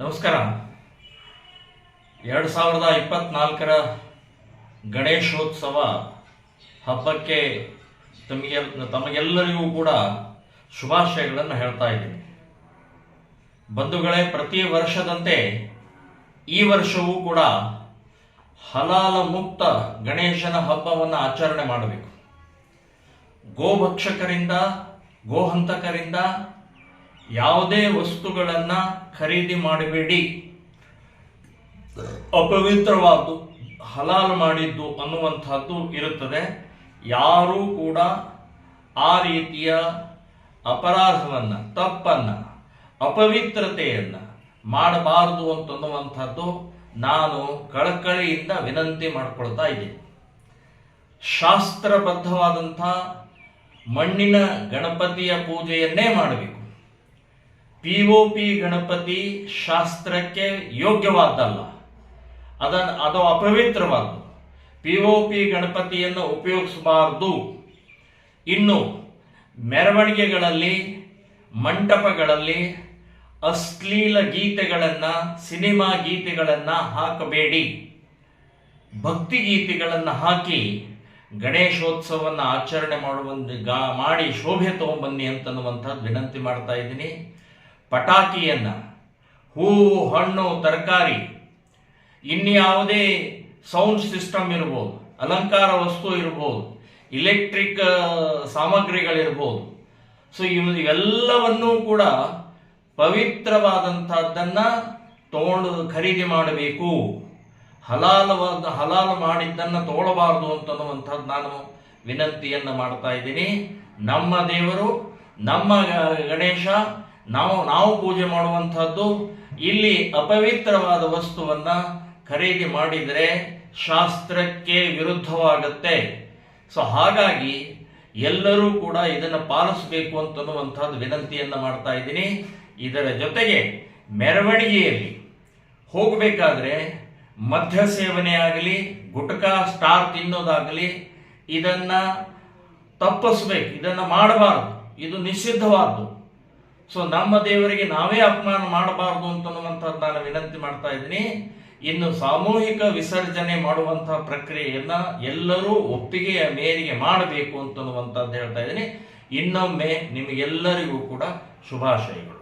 ನಮಸ್ಕಾರ. ಎರಡು ಸಾವಿರದ ಇಪ್ಪತ್ನಾಲ್ಕರ ಗಣೇಶೋತ್ಸವ ಹಬ್ಬಕ್ಕೆ ತಮಗೆ, ತಮಗೆಲ್ಲರಿಗೂ ಕೂಡ ಶುಭಾಶಯಗಳನ್ನು ಹೇಳ್ತಾ ಇದ್ದೀನಿ. ಬಂಧುಗಳೇ, ಪ್ರತಿ ವರ್ಷದಂತೆ ಈ ವರ್ಷವೂ ಕೂಡ ಹಲಾಲ ಮುಕ್ತ ಗಣೇಶನ ಹಬ್ಬವನ್ನು ಆಚರಣೆ ಮಾಡಬೇಕು. ಗೋಭಕ್ಷಕರಿಂದ, ಗೋಹಂತಕರಿಂದ ಯಾವುದೇ ವಸ್ತುಗಳನ್ನು ಖರೀದಿ ಮಾಡಬೇಡಿ. ಅಪವಿತ್ರವಾದ್ದು, ಹಲಾಲ್ ಮಾಡಿದ್ದು ಅನ್ನುವಂಥದ್ದು ಇರುತ್ತದೆ. ಯಾರೂ ಕೂಡ ಆ ರೀತಿಯ ಅಪರಾಧವನ್ನು, ತಪ್ಪನ್ನು, ಅಪವಿತ್ರತೆಯನ್ನು ಮಾಡಬಾರದು ಅಂತನ್ನುವಂಥದ್ದು ನಾನು ಕಳಕಳಿಯಿಂದ ವಿನಂತಿ ಮಾಡಿಕೊಳ್ತಾ ಇದ್ದೀನಿ. ಶಾಸ್ತ್ರಬದ್ಧವಾದಂಥ ಮಣ್ಣಿನ ಗಣಪತಿಯ ಪೂಜೆಯನ್ನೇ ಮಾಡಬೇಕು. ಪಿ ಒ ಪಿ ಗಣಪತಿ ಶಾಸ್ತ್ರಕ್ಕೆ ಯೋಗ್ಯವಾದ್ದಲ್ಲ. ಅದನ್ನು ಅದು ಅಪವಿತ್ರವಾದ್ದು. ಪಿ ಒ ಪಿ ಗಣಪತಿಯನ್ನು ಉಪಯೋಗಿಸಬಾರದು. ಇನ್ನು ಮೆರವಣಿಗೆಗಳಲ್ಲಿ, ಮಂಟಪಗಳಲ್ಲಿ ಅಶ್ಲೀಲ ಗೀತೆಗಳನ್ನು, ಸಿನಿಮಾ ಗೀತೆಗಳನ್ನು ಹಾಕಬೇಡಿ. ಭಕ್ತಿ ಗೀತೆಗಳನ್ನು ಹಾಕಿ ಗಣೇಶೋತ್ಸವವನ್ನು ಆಚರಣೆ ಮಾಡುವಂತೆ ಗಾ, ಮಾಡಿ ಶೋಭೆ ತಗೊಂಬನ್ನಿ ಅಂತನ್ನುವಂಥದ್ದು ವಿನಂತಿ ಮಾಡ್ತಾ ಇದ್ದೀನಿ. ಪಟಾಕಿಯನ್ನು, ಹೂವು, ಹಣ್ಣು, ತರಕಾರಿ, ಇನ್ಯಾವುದೇ ಸೌಂಡ್ ಸಿಸ್ಟಮ್ ಇರ್ಬೋದು, ಅಲಂಕಾರ ವಸ್ತು ಇರ್ಬೋದು ಇಲೆಕ್ಟ್ರಿಕ್ ಸಾಮಗ್ರಿಗಳಿರ್ಬೋದು. ಸೊ, ಇವು, ಇವೆಲ್ಲವನ್ನೂ ಕೂಡ ಪವಿತ್ರವಾದಂಥದ್ದನ್ನು ತಗೊಂಡು ಖರೀದಿ ಮಾಡಬೇಕು. ಹಲಾಲವಾದ, ಹಲಾಲು ಮಾಡಿದ್ದನ್ನು ತಗೊಳ್ಳಬಾರದು ಅಂತನ್ನುವಂಥದ್ದು ನಾನು ವಿನಂತಿಯನ್ನು ಮಾಡ್ತಾ ಇದ್ದೀನಿ. ನಮ್ಮ ದೇವರು, ನಮ್ಮ ಗಣೇಶ ನಾವು ನಾವು ಪೂಜೆ ಮಾಡುವಂಥದ್ದು ಇಲ್ಲಿ ಅಪವಿತ್ರವಾದ ವಸ್ತುವನ್ನ ಖರೀದಿ ಮಾಡಿದರೆ ಶಾಸ್ತ್ರಕ್ಕೆ ವಿರುದ್ಧವಾಗತ್ತೆ. ಸೊ ಹಾಗಾಗಿ ಎಲ್ಲರೂ ಕೂಡ ಇದನ್ನು ಪಾಲಿಸಬೇಕು ಅಂತನ್ನುವಂಥದ್ದು ವಿನಂತಿಯನ್ನು ಮಾಡ್ತಾ ಇದ್ದೀನಿ. ಇದರ ಜೊತೆಗೆ ಮೆರವಣಿಗೆಯಲ್ಲಿ ಹೋಗಬೇಕಾದ್ರೆ ಮದ್ಯ ಸೇವನೆ ಆಗಲಿ, ಗುಟ್ಕಾ, ಸ್ಟಾರ್ ತಿನ್ನೋದಾಗಲಿ, ಇದನ್ನ ತಪ್ಪಿಸ್ಬೇಕು, ಇದನ್ನು ಮಾಡಬಾರ್ದು, ಇದು ನಿಷಿದ್ಧವಾದ್ದು. ಸೊ ನಮ್ಮ ದೇವರಿಗೆ ನಾವೇ ಅಪಮಾನ ಮಾಡಬಾರ್ದು ಅಂತನ್ನುವಂಥದ್ದು ನಾನು ವಿನಂತಿ ಮಾಡ್ತಾ ಇದ್ದೀನಿ. ಇನ್ನು ಸಾಮೂಹಿಕ ವಿಸರ್ಜನೆ ಮಾಡುವಂತಹ ಪ್ರಕ್ರಿಯೆಯನ್ನ ಎಲ್ಲರೂ ಒಪ್ಪಿಗೆಯ ಮೇರೆಗೆ ಮಾಡಬೇಕು ಅಂತನ್ನುವಂಥದ್ದು ಹೇಳ್ತಾ ಇದ್ದೀನಿ. ಇನ್ನೊಮ್ಮೆ ನಿಮಗೆಲ್ಲರಿಗೂ ಕೂಡ ಶುಭಾಶಯಗಳು.